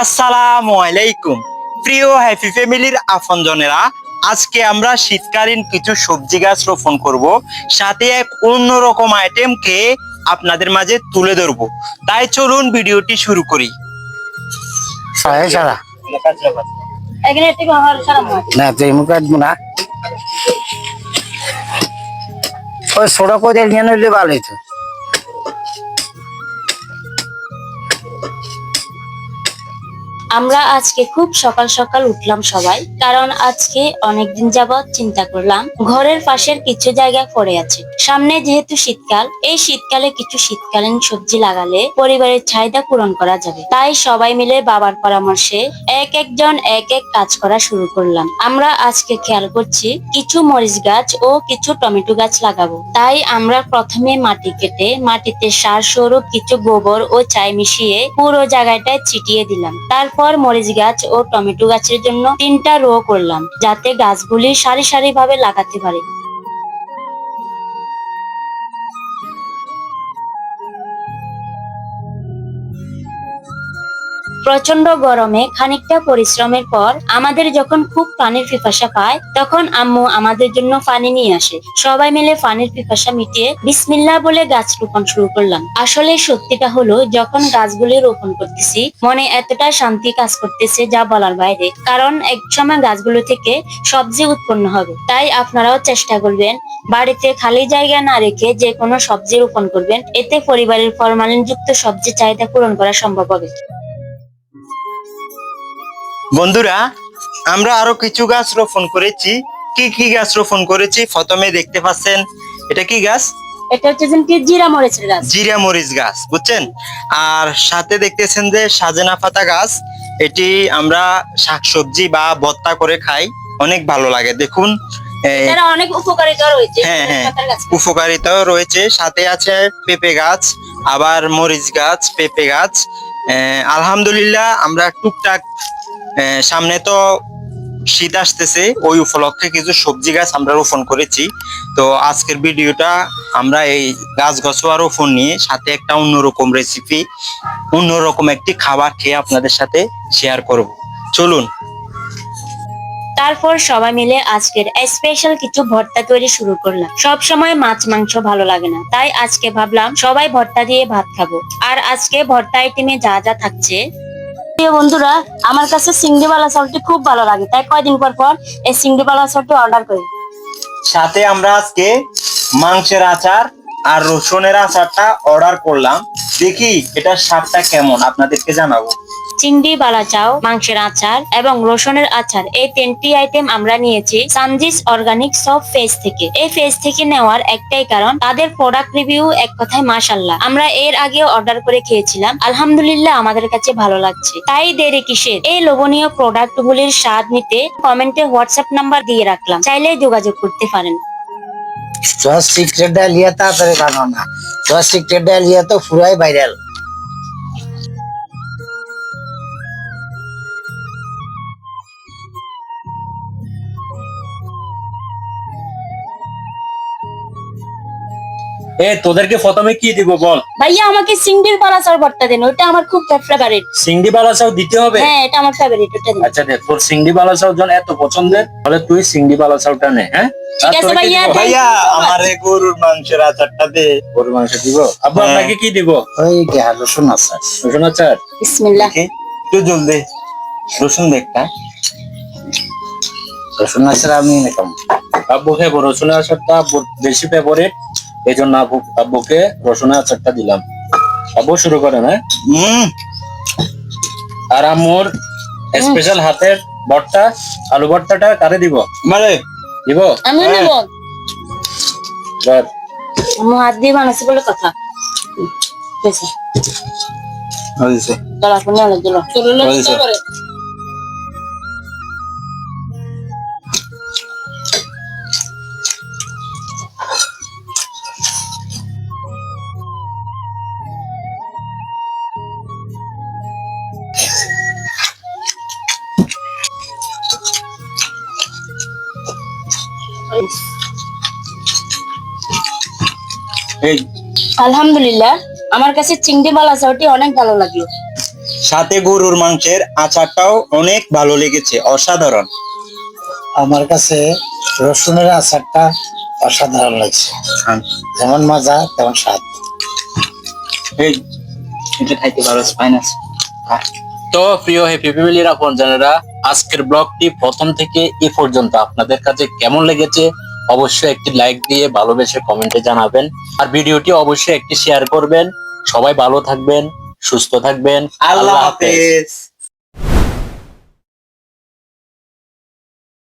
আসসালামু আলাইকুম। প্রিয় হ্যাপি ফ্যামিলির আপনজনেরা আজকে আমরা শীতকালীন কিছু সবজি গাছ রোপণ করব। সাথে এক অন্যরকম আইটেমকে আপনাদের মাঝে তুলে ধরব। তাই চলুন ভিডিওটি শুরু করি। না তুই মুখ কাটবো না। ওই নিয়ে নিলে ভালো হইতো আমরা আজকে খুব সকাল সকাল উঠলাম সবাই, কারণ আজকে অনেকদিন যাবৎ চিন্তা করলাম, ঘরের পাশের কিছু জায়গা পড়ে আছে। সামনে যেহেতু শীতকাল, এই শীতকালে কিছু শীতকালীন সবজি লাগালে পরিবারের চাহিদা পূরণ করা যাবে। তাই সবাই মিলে বাবার পরামর্শে এক একজন এক এক কাজ করা শুরু করলাম। আমরা আজকে খেয়াল করছি, কিছু মরিচ গাছ ও কিছু টমেটো গাছ লাগাবো। তাই আমরা প্রথমে মাটি কেটে, মাটিতে সার স্বরূপ কিছু গোবর ও চাই মিশিয়ে পুরো জায়গাটায় ছিটিয়ে দিলাম। তারপর মরিচ গাছ ও টমেটো গাছের জন্য তিনটা রো করলাম, যাতে গাছগুলি সারি সারি ভাবে লাগাতে পারে। প্রচণ্ড গরমে খানিকটা পরিশ্রমের পর আমাদের যখন খুব পানির পিপাসা পায়, তখন আম্মু আমাদের জন্য পানি নিয়ে আসে। সবাই মিলে পানির পিপাসা মিটিয়ে বিসমিল্লা বলে গাছ রোপণ শুরু করলাম। আসলে সত্যিটা হলো, যখন গাছগুলি রোপণ করতেছি, মনে এতটা শান্তি কাজ করতেছে যা বলার বাইরে। কারণ এক সময় গাছগুলো থেকে সবজি উৎপন্ন হবে। তাই আপনারাও চেষ্টা করবেন, বাড়িতে খালি জায়গা না রেখে যে কোনো সবজি রোপণ করবেন। এতে পরিবারের ফরমালিনযুক্ত সবজি চাহিদা পূরণ করা সম্ভব হবে। বন্ধুরা আমরা আরও কিছু গাছ রোপণ করেছি। কি কি গাছ রোপণ করেছি প্রথমে দেখতে পাচ্ছেন এটা কি গাছ? এটা হচ্ছে যেন জিরা মরিচের গাছ। জিরা মরিচ গাছ বুঝছেন? আর সাথে দেখতেছেন যে সাজেনা পাতা গাছ এটি আমরা শাকসবজি বা ভর্তা করে খাই অনেক ভালো লাগে। দেখুন অনেক উপকারিতা রয়েছে হ্যাঁ, হ্যাঁ। উপকারিতাও রয়েছে। সাথে আছে পেঁপে গাছ আবার মরিচ গাছ পেঁপে গাছ। আহ, আলহামদুলিল্লাহ আমরা টুকটাক সামনে তো শীত আসতেছে, ওই উপলক্ষে কিছু সবজি গাছ আমরা রোপণ করেছি। তো আজকের ভিডিওটা আমরা এই গাছ গছোয়া রোপণ নিয়ে সাথে একটা অন্যরকম রেসিপি অন্যরকম একটি খাবার খেয়ে আপনাদের সাথে শেয়ার করব। চলুন। তারপর সবাই মিলে আজকের স্পেশাল কিছু ভর্তা তৈরি শুরু করলাম। সব সময় মাছ, মাংস ভালো লাগে না, তাই আজকে ভাবলাম সবাই ভর্তা দিয়ে ভাত খাব। আর আজকে ভর্তা আইটেমে যা যা থাকছে প্রিয় বন্ধুরা, আমার কাছে সিঙ্গিবালা চালটি খুব ভালো লাগে। তাই কয়দিন পর পর এই সিঙ্গিবালা চালটি অর্ডার করি। সাথে আমরা আজকে মাংসের আচার আর রসুনের আচারটা অর্ডার করলাম। দেখি এটার স্বাদটা কেমন, আপনাদেরকে জানাব। চিংড়ি বালা চাও মাংসের আচার এবং রসুনের আচার। এই তিনটি আইটেম আমরা নিয়েছি সানজিস অর্গানিক সব ফেজ থেকে। এই ফেজ থেকে নেওয়ার একটাই কারণ, তাদের প্রোডাক্ট রিভিউ এক কথায় মাশাল্লাহ আমরা এর আগে অর্ডার করে খেয়েছিলাম। আলহামদুলিল্লাহ আমাদের কাছে ভালো লাগছে। তাই দেরি কিসের? এই লোভনীয় প্রোডাক্ট গুলির স্বাদ নিতে কমেন্টে হোয়াটসঅ্যাপ নাম্বার দিয়ে রাখলাম। চাইলে যোগাযোগ করতে পারেন। তোর সিক্রেট ডালিয়া তাড়াতাড়ি বানো না। তোর সিক্রেট ডালিয়া তো পুরাই ভাইরাল এ তোদেরকে প্রথমে কি দিব বল? ভাইয়া আমাকে চিংড়ির বালা চাও ভর্তা দেন ওটা আমার খুব ফেভারিট সিংড়ি বালাসাও দিতে হবে? হ্যাঁ এটা আমার ফেভারিট ওটা দিন। আচ্ছা দেখ তোর সিংড়ি বালাসাও যখন এত পছন্দের তাহলে তুই সিংড়ি বালাসাওটা নে হ্যাঁ? ঠিক আছে ভাইয়া, ভাইয়া. আমার গরুর মাংসের আচারটা দে। গরুর মাংস দিব? আব্বু হ্যাঁ। আপনাকে কি দিব? ওই দেহা রসুন রসুন আচার? বিসমিল্লাহ। জলদি। রসুন দেখটা রসুন আমি নিতাম আব্বু খেবো রসুনের আচারটা বেশি ফেভারিট এই জন্য আব্বু আব্বুকে রসুনের আচারটা দিলাম। আব্বু শুরু করেন হ্যাঁ? হম। আর আম্মুর স্পেশাল হাতের ভর্তা আলু ভর্তাটা কারে দিব? মানে? দিব? আমি হ্যাঁ। নেব। ধর। হাত দিয়ে বলে কথা। হয়েছে। চলো আপনি অনেক দিল। আলহামদুলিল্লাহ আমার কাছে চিংড়ি মালা চাউটি অনেক ভালো লাগল। সাথে গরুর মাংসের আচারটাও অনেক ভালো লেগেছে অসাধারণ। আমার কাছে রসুনের আচারটা অসাধারণ লাগছে। যেমন মজা তেমন স্বাদ। এই এটা খাইতে পারো ফাইনাস তো প্রিয় হ্যাপি ফ্যামিলির আপন জানেরা আজকের ব্লগটি প্রথম থেকে এ পর্যন্ত আপনাদের কাছে কেমন লেগেছে অবশ্যই একটি লাইক দিয়ে ভালোবেসে কমেন্টে জানাবেন। আর ভিডিওটি অবশ্যই একটি শেয়ার করবেন। সবাই ভালো থাকবেন সুস্থ থাকবেন। আল্লাহ হাফেজ।